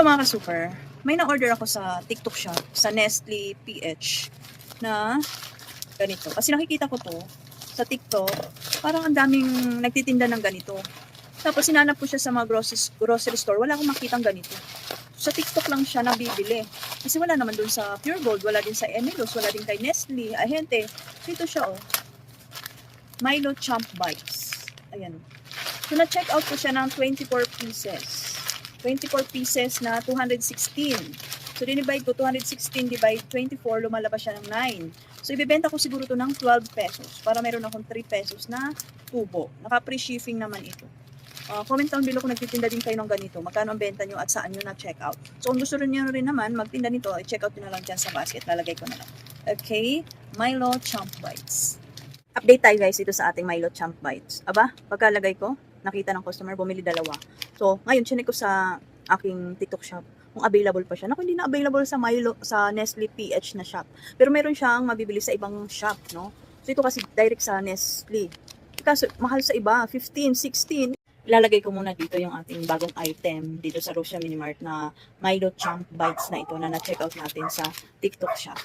Hello mga ka-super. May na-order ako sa TikTok shop, sa Nestle PH, na ganito. Kasi nakikita ko to sa TikTok, parang ang daming nagtitinda ng ganito. Tapos sinanap ko siya sa mga grocery, grocery store, wala akong makitang ganito. Sa TikTok lang siya nabibili. Kasi wala naman dun sa Pure Gold, wala din sa Emilos, wala din kay Nestle, Ahente. Dito siya oh. Milo Champ Bites. Ayan. So na-check out ko siya ng 24 pieces. 24 pieces na 216. So, dinivide ko 216 divide 24, lumalabas siya ng 9. So, ibibenta ko siguro to ng 12 pesos para meron akong 3 pesos na tubo. Naka-free shipping naman ito. Uh, comment down below kung nagtitinda din kayo ng ganito. Magkano ang benta nyo at saan nyo na-check out. So, kung gusto rin nyo rin naman magtinda nito, i-check out nyo na lang dyan sa basket. Lalagay ko na lang. Okay? Milo Champ Bites. Update tayo guys ito sa ating Milo Champ Bites. Aba, pagkalagay ko, nakita ng customer, bumili dalawa. So, ngayon, chinek ko sa aking TikTok shop kung available pa siya. Naku, hindi na available sa Milo, sa Nestle PH na shop. Pero meron siyang mabibili sa ibang shop, no? So, ito kasi direct sa Nestle. Kaso, mahal sa iba, 15, 16. Ilalagay ko muna dito yung ating bagong item dito sa Rosia Minimart na Milo Champ Bites na ito na na-check out natin sa TikTok shop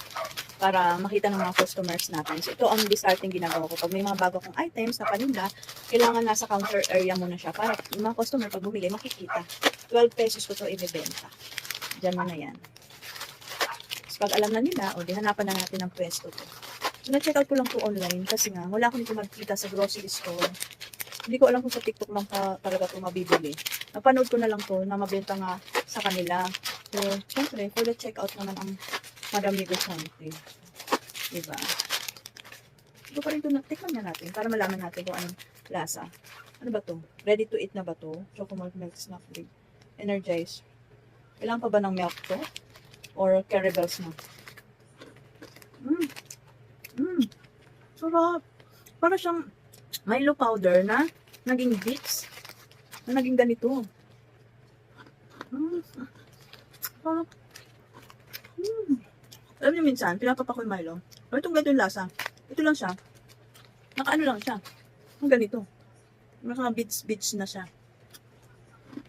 para makita ng mga customers natin. So, ito ang disarting ginagawa ko. Pag may mga bago kong items na paninda, kailangan nasa counter area muna siya para yung mga customer pag bumili, makikita. 12 pesos ko to ibebenta. Diyan muna yan. So, pag alam na nila, o di hanapan na natin ng pwesto to. So, na-check out ko lang to online kasi nga, wala akong dito magkita sa grocery store. Hindi ko alam kung sa TikTok lang pa talaga to mabibili. Napanood ko na lang to na mabenta nga sa kanila. So, syempre, for the checkout naman ang Madam Negosante. Diba? Ito pa rin ito, tikman na natin para malaman natin kung anong lasa. Ano ba to? Ready to eat na ba to? Chocomalt milk snack drink. Energize. Kailangan pa ba ng milk to? Or Caribels na? Mmm. Mmm. Sarap. Para siyang Milo powder na naging bits. Na naging ganito. Mmm. Sarap. Mmm. Alam niyo minsan, pinapapa ko yung Milo. O itong ganito yung lasa. Ito lang siya. Nakaano lang siya. Ang ganito. Naka bits bits na siya.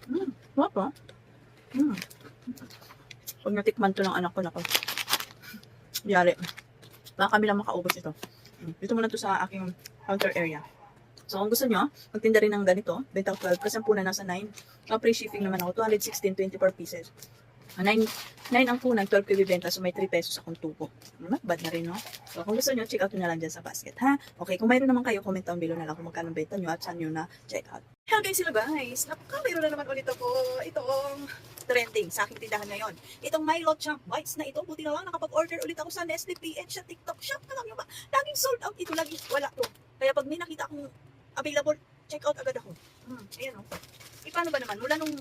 Mm, sarap ah. Mm. Pag natikman to ng anak ko, nako. Yari. Baka kami lang makaubos ito. Mm. Dito muna to sa aking counter area. So, kung gusto nyo, magtinda rin ng ganito, benta ko 12, kasi ang puna nasa 9. So, free shipping naman ako, 216, 24 pieces. 9, 9 ang punan, 12 ko ibibenta, so may 3 pesos akong tubo. Not bad na rin, no? So, kung gusto nyo, check out nyo lang dyan sa basket, ha? Okay, kung mayroon naman kayo, comment down below na lang kung magkano benta nyo at saan nyo na check out. Hello guys, sila guys! Napaka, mayroon na naman ulit ako itong trending sa aking tindahan ngayon. Itong Milo Champ Bites na ito, buti na lang nakapag-order ulit ako sa Nestle PH sa TikTok shop. Alam nyo ba, laging sold out ito, lagi wala to. Kaya pag may nakita akong available, check out agad ako. Hmm, ayan o. E paano ba naman? Mula nung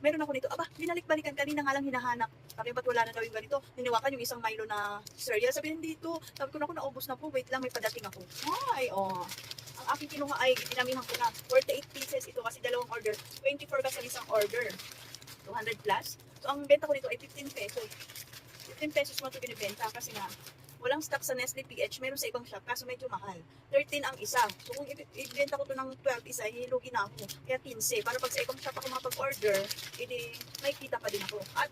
meron ako nito, aba, binalik-balikan kanina nga lang hinahanap. Sabi, ba't wala na daw yung ganito? Hiniwakan yung isang Milo na cereal. Sabi, dito. Sabi ko na ako, naubos na po. Wait lang, may padating ako. Ay, oh. Ang aking kinuha ay, dinamihan ko na. 48 pieces ito kasi dalawang order. 24 kasi isang order. 200 plus. So, ang benta ko nito ay 15 pesos. 15 pesos mo ito binibenta kasi nga, walang stock sa Nestle PH, meron sa ibang shop, kaso medyo mahal. 13 ang isa. So kung ibenta ko to ng 12 isa, hilugi na ako. Kaya 15. Para pag sa ibang shop ako makapag-order, edi may kita pa din ako. At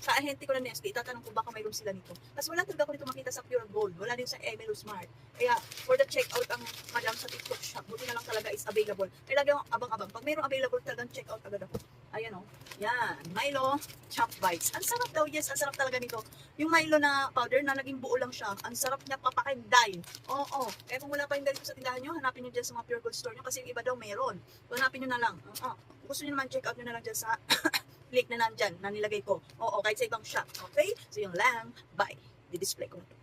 sa ahente ko na Nestle, itatanong ko baka mayroon sila nito. Kasi wala talaga ako nito makita sa Pure Gold. Wala din sa Emelo Smart. Kaya for the checkout ang madam sa TikTok shop, buti na lang talaga is available. Kaya lagi abang-abang. Pag mayroong available talagang checkout agad ako. Ayan o. Yan. Milo Chop Bites. Ang sarap daw. Yes, ang sarap talaga nito. Yung Milo na powder na naging buo lang siya. Ang sarap niya papakinday. Oo. Kaya kung wala pa yung ganito sa tindahan nyo, hanapin nyo dyan sa mga Pure Gold store nyo kasi yung iba daw meron. Hanapin nyo na lang. Oo. Gusto nyo naman, check out nyo na lang dyan sa link na nandyan na nilagay ko. Oo, kahit sa ibang shop. Okay? So, yung lang. Bye. Di-display ko na.